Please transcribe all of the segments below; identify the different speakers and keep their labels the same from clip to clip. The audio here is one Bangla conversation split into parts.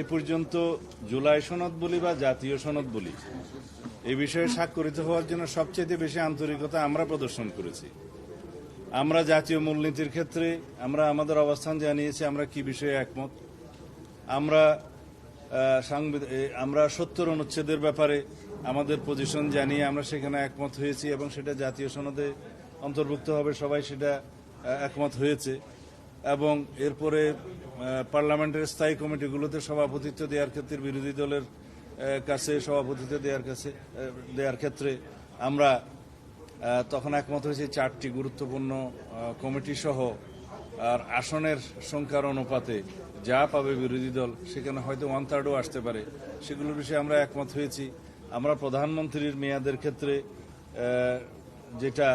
Speaker 1: এ পর্যন্ত জুলাই সনদ বলি বা জাতীয় সনদ বলি, এ বিষয়ে স্বাক্ষরিত হওয়ার জন্য সবচেয়ে বেশি আন্তরিকতা আমরা প্রদর্শন করেছি। আমরা জাতীয় মূলনীতির ক্ষেত্রে আমরা আমাদের অবস্থান জানিয়েছি, আমরা কি বিষয়ে একমত? আমরা আমরা সত্তর অনুচ্ছেদের ব্যাপারে আমাদের পজিশন জানিয়ে আমরা সেখানে একমত হয়েছি এবং সেটা জাতীয় সনদে অন্তর্ভুক্ত হবে, সবাই সেটা একমত হয়েছে। এবং এরপরে পার্লামেন্টের স্থায়ী কমিটিগুলোতে সভাপতিত্ব দেওয়ার ক্ষেত্রে, বিরোধী দলের কাছে সভাপতিত্ব দেওয়ার কাছে দেওয়ার ক্ষেত্রে আমরা তখন একমত হয়েছে চারটি গুরুত্বপূর্ণ কমিটি সহ। আর আসনের সংখ্যার অনুপাতে যা পাবে বিরোধী দল, সেখানে হয়তো ওয়ান থার্ডও আসতে পারে। সেগুলোর বিষয়ে আমরা একমত হয়েছি। আমরা প্রধানমন্ত্রীর মেয়াদের ক্ষেত্রে যেটা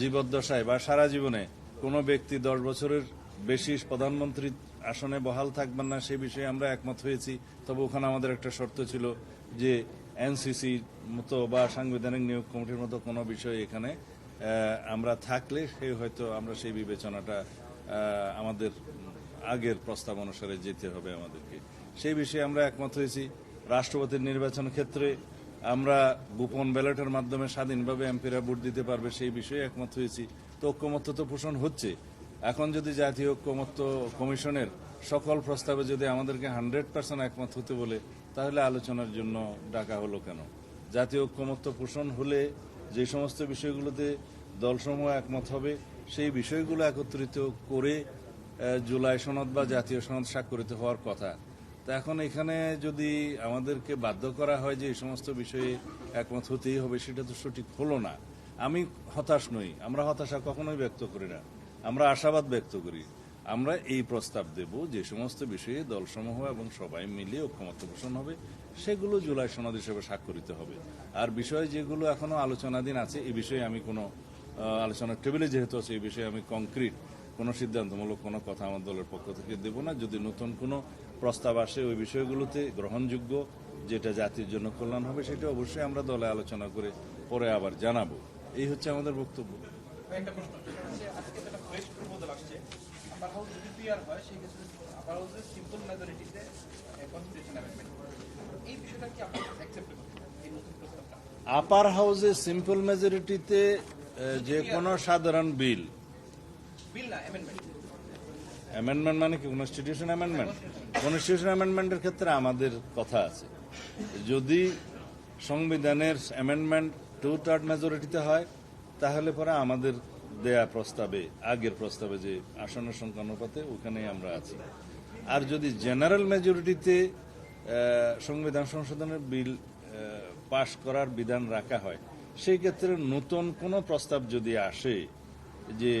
Speaker 1: জীবদ্দশায় বা সারা জীবনে কোনো ব্যক্তি দশ বছরের বেশি প্রধানমন্ত্রী আসনে বহাল থাকবেন না, সে বিষয়ে আমরা একমত হয়েছি। তবে ওখানে আমাদের একটা শর্ত ছিল যে এনসিসি মতো বা সাংবিধানিক নিয়োগ কমিটির মতো কোনো বিষয় এখানে আমরা থাকলে সে হয়তো আমরা সেই বিবেচনাটা আমাদের আগের প্রস্তাব অনুসারে যেতে হবে আমাদেরকে। সেই বিষয়ে আমরা একমত হয়েছি। রাষ্ট্রপতির নির্বাচন ক্ষেত্রে আমরা গোপন ব্যালটের মাধ্যমে স্বাধীনভাবে এমপিরা ভোট দিতে পারবে সেই বিষয়ে একমত হয়েছি। তো ঐক্যমত্য তো পোষণ হচ্ছে। এখন যদি জাতীয় ঐক্যমত্য কমিশনের সকল প্রস্তাবে যদি আমাদেরকে হান্ড্রেড পার্সেন্ট একমত হতে বলে, তাহলে আলোচনার জন্য ডাকা হলো কেন? জাতীয় ঐক্যমত্য পোষণ হলে যে সমস্ত বিষয়গুলোতে দলসমূহ একমত হবে, সেই বিষয়গুলো একত্রিত করে জুলাই সনদ বা জাতীয় সনদ স্বাক্ষরিত হওয়ার কথা। তা এখন এখানে যদি আমাদেরকে বাধ্য করা হয় যে এই সমস্ত বিষয়ে একমত হতেই হবে, সেটা তো সঠিক হলো না। আমি হতাশ নই, আমরা হতাশা কখনোই ব্যক্ত করি না। আমরা আশাবাদ ব্যক্ত করি। আমরা এই প্রস্তাব দেব যে সমস্ত বিষয়ে দলসমূহ এবং সবাই মিলে ঐক্যমত্য পোষণ হবে, সেগুলো জুলাই সনদ হিসেবে স্বাক্ষরিত হবে। আর বিষয় যেগুলো এখনও আলোচনাধীন আছে এই বিষয়ে আমি কোনো আলোচনার টেবিলে যেহেতু আছে এই বিষয়ে আমি কংক্রিট কোনো সিদ্ধান্তমূলক কোনো কথা আমার দলের পক্ষ থেকে দেব না। যদি নতুন কোনো প্রস্তাব আসে, ওই বিষয়গুলোতে গ্রহণযোগ্য যেটা জাতির জন্য কল্যাণ হবে, সেটা অবশ্যই আমরা দলে আলোচনা করে পরে আবার জানাব। এই হচ্ছে আমাদের বক্তব্য।
Speaker 2: আসছে আপার হাউস যদি পিআর হয় সেই ক্ষেত্রে আপার হাউসের সিম্পল মেজরিটিতে কনস্টিটিউশন অ্যামেন্ডমেন্ট এই বিষয়টা কি আপনার অ্যাকসেপ্টেবল এই নতুন প্রস্তাবটা।
Speaker 1: আপার হাউসে সিম্পল মেজরিটিতে যে কোনো সাধারণ বিল
Speaker 2: বিল না অ্যামেন্ডমেন্ট
Speaker 1: অ্যামেন্ডমেন্ট মানে কি? কনস্টিটিউশন অ্যামেন্ডমেন্ট কনস্টিটিউশন অ্যামেন্ডমেন্টের ক্ষেত্রে আমাদের কথা আছে। যদি সংবিধানের অ্যামেন্ডমেন্ট টু থার্ড মেজরিটিতে হয় তাহলে পরে আমাদের দেয়া প্রস্তাবে আগের প্রস্তাবে যে আসনের সংখ্যা অনুপাতে ওখানেই আমরা আছি। আর যদি জেনারেল মেজরিটিতে সংবিধান সংশোধনের বিল পাশ করার বিধান রাখা হয় সেই ক্ষেত্রে নতুন কোনো প্রস্তাব যদি আসে যে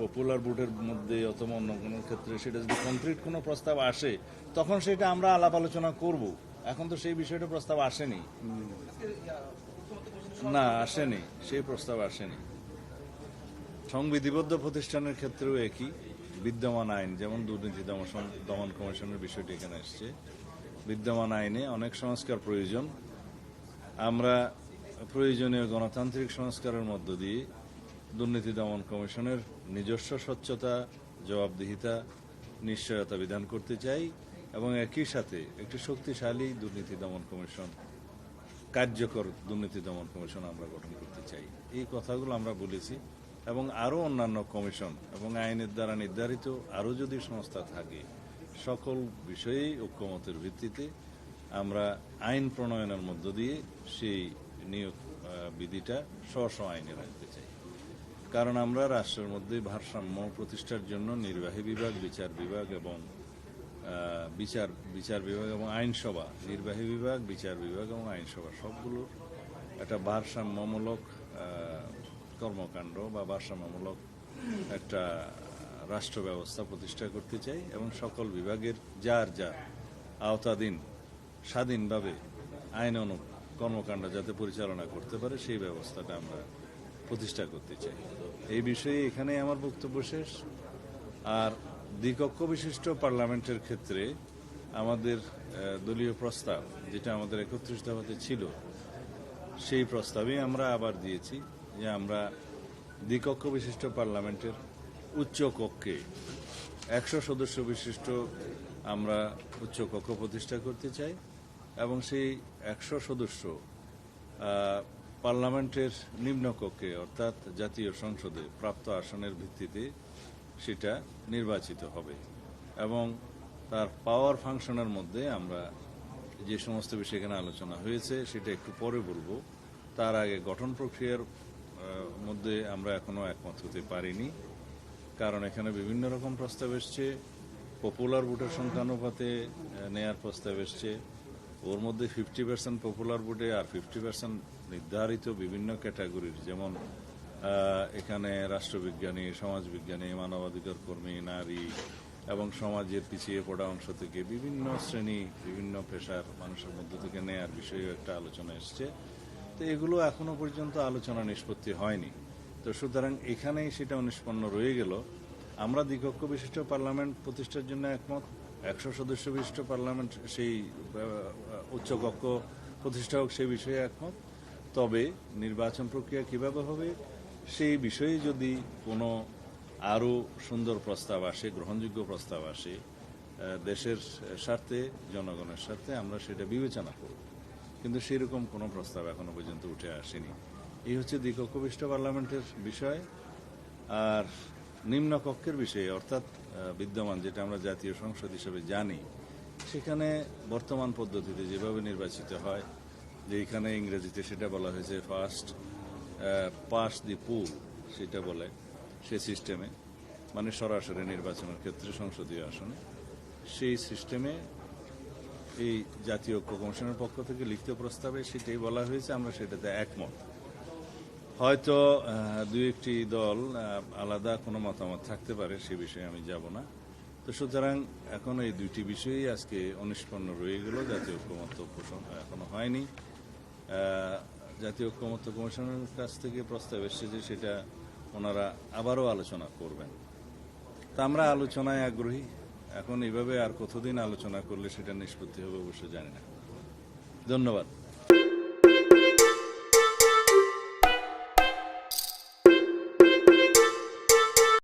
Speaker 1: পপুলার ভোটের মধ্যে অথবা অন্য কোনো ক্ষেত্রে সেটা যদি কংক্রিট কোনো প্রস্তাব আসে তখন সেটা আমরা আলাপ আলোচনা করব। এখন তো সেই বিষয়টা প্রস্তাব আসেনি। না আসেনি। সেই প্রস্তাব আসেনি। সংবিধিবদ্ধ প্রতিষ্ঠানের ক্ষেত্রেও একই, বিদ্যমান আইন, যেমন দুর্নীতি দমন দমন কমিশনের বিষয়টি এখানে এসছে। বিদ্যমান আইনে অনেক সংস্কার প্রয়োজন। আমরা প্রয়োজনীয় গণতান্ত্রিক সংস্কারের মধ্য দিয়ে দুর্নীতি দমন কমিশনের নিজস্ব স্বচ্ছতা, জবাবদিহিতা, নিশ্চয়তা বিধান করতে চাই এবং একই সাথে একটি শক্তিশালী দুর্নীতি দমন কমিশন, কার্যকর দুর্নীতি দমন কমিশন আমরা গঠন করতে চাই। এই কথাগুলো আমরা বলেছি। এবং আরও অন্যান্য কমিশন এবং আইনের দ্বারা নির্ধারিত আরও যদি সংস্থা থাকে, সকল বিষয়েই ঐক্যমতের ভিত্তিতে আমরা আইন প্রণয়নের মধ্য দিয়ে সেই নিয়োগ বিধিটা স্ব আইনে রাখতে চাই। কারণ আমরা রাষ্ট্রের মধ্যে ভারসাম্য প্রতিষ্ঠার জন্য নির্বাহী বিভাগ, বিচার বিভাগ এবং বিচার বিচার বিভাগ এবং আইনসভা, নির্বাহী বিভাগ, বিচার বিভাগ এবং আইনসভা সবগুলোর একটা ভারসাম্যমূলক কর্মকাণ্ড বা ভারসাম্যমূলক একটা রাষ্ট্র ব্যবস্থা প্রতিষ্ঠা করতে চাই এবং সকল বিভাগের যার যার আওতাধীন স্বাধীনভাবে আইন অনু কর্মকাণ্ড যাতে পরিচালনা করতে পারে, সেই ব্যবস্থাটা আমরা প্রতিষ্ঠা করতে চাই। এই বিষয়ে এখানেই আমার বক্তব্য শেষ। আর দ্বিকক্ষ বিশিষ্ট পার্লামেন্টের ক্ষেত্রে আমাদের দলীয় প্রস্তাব, যেটা আমাদের একত্রিশ দফাতে ছিল, সেই প্রস্তাবে আমরা আবার দিয়েছি। যে আমরা দ্বিকক্ষ বিশিষ্ট পার্লামেন্টের উচ্চ কক্ষে একশো সদস্য বিশিষ্ট আমরা উচ্চ কক্ষ প্রতিষ্ঠা করতে চাই এবং সেই একশো সদস্য পার্লামেন্টের নিম্নকক্ষে অর্থাৎ জাতীয় সংসদে প্রাপ্ত আসনের ভিত্তিতে সেটা নির্বাচিত হবে এবং তার পাওয়ার ফাংশনের মধ্যে আমরা যে সমস্ত বিষয় এখানে আলোচনা হয়েছে সেটা একটু পরে বলব। তার আগে গঠন প্রক্রিয়ার মধ্যে আমরা এখনও একমত হতে পারিনি। কারণ এখানে বিভিন্ন রকম প্রস্তাব এসছে। পপুলার ভোটের সংখ্যানুপাতে নেয়ার প্রস্তাব এসছে। ওর মধ্যে ফিফটি পার্সেন্ট পপুলার ভোটে আর ফিফটি পার্সেন্ট নির্ধারিত বিভিন্ন ক্যাটাগরির যেমন এখানে রাষ্ট্রবিজ্ঞানী, সমাজবিজ্ঞানী, মানবাধিকার কর্মী, নারী এবং সমাজের পিছিয়ে পড়া অংশ থেকে বিভিন্ন শ্রেণি, বিভিন্ন পেশার মানুষের মধ্য থেকে নেয়ার বিষয়েও একটা আলোচনা এসছে। তো এগুলো এখনও পর্যন্ত আলোচনা নিষ্পত্তি হয়নি। তো সুতরাং এখানেই সেটা নিষ্পন্ন রয়ে গেল। আমরা দ্বিকক্ষ বিশিষ্ট পার্লামেন্ট প্রতিষ্ঠার জন্য একমত। একশো সদস্য বিশিষ্ট পার্লামেন্ট সেই উচ্চকক্ষ প্রতিষ্ঠা হোক সেই বিষয়ে একমত। তবে নির্বাচন প্রক্রিয়া কীভাবে হবে সেই বিষয়ে যদি কোনো আরও সুন্দর প্রস্তাব আসে, গ্রহণযোগ্য প্রস্তাব আসে দেশের স্বার্থে, জনগণের স্বার্থে, আমরা সেটা বিবেচনা করব। কিন্তু সেরকম কোনো প্রস্তাব এখনও পর্যন্ত উঠে আসেনি। এই হচ্ছে দ্বিকক্ষবিষ্ট পার্লামেন্টের বিষয় আর নিম্ন কক্ষের বিষয়ে, অর্থাৎ বিদ্যমান যেটা আমরা জাতীয় সংসদ হিসেবে জানি, সেখানে বর্তমান পদ্ধতিতে যেভাবে নির্বাচিত হয়, যে এখানে ইংরেজিতে সেটা বলা হয়েছে ফার্স্ট পাস দি পুল সেটা বলে সে সিস্টেমে মানে সরাসরি নির্বাচনের ক্ষেত্রে সংসদীয় আসনে। সেই সিস্টেমে এই জাতীয় ঐক্য কমিশনের পক্ষ থেকে লিখিত প্রস্তাবে সেটাই বলা হয়েছে, আমরা সেটাতে একমত। হয়তো দুই একটি দল আলাদা কোনো মতামত থাকতে পারে, সে বিষয়ে আমি যাব না। তো সুতরাং এখন এই দুইটি বিষয়ই আজকে অনিষ্পন্ন রয়ে গেল। জাতীয় ঐক্যমত্য পোষণ এখনও হয়নি। জাতীয় ঐক্যমত্য কমিশনের কাছ থেকে প্রস্তাব এসেছে যে সেটা ওনারা আবারও আলোচনা করবেন। তা আমরা আলোচনায় আগ্রহী। এখন এইভাবে আর কতদিন আলোচনা করলে সেটা নিষ্পত্তি হবে অবশ্য জানি না। ধন্যবাদ।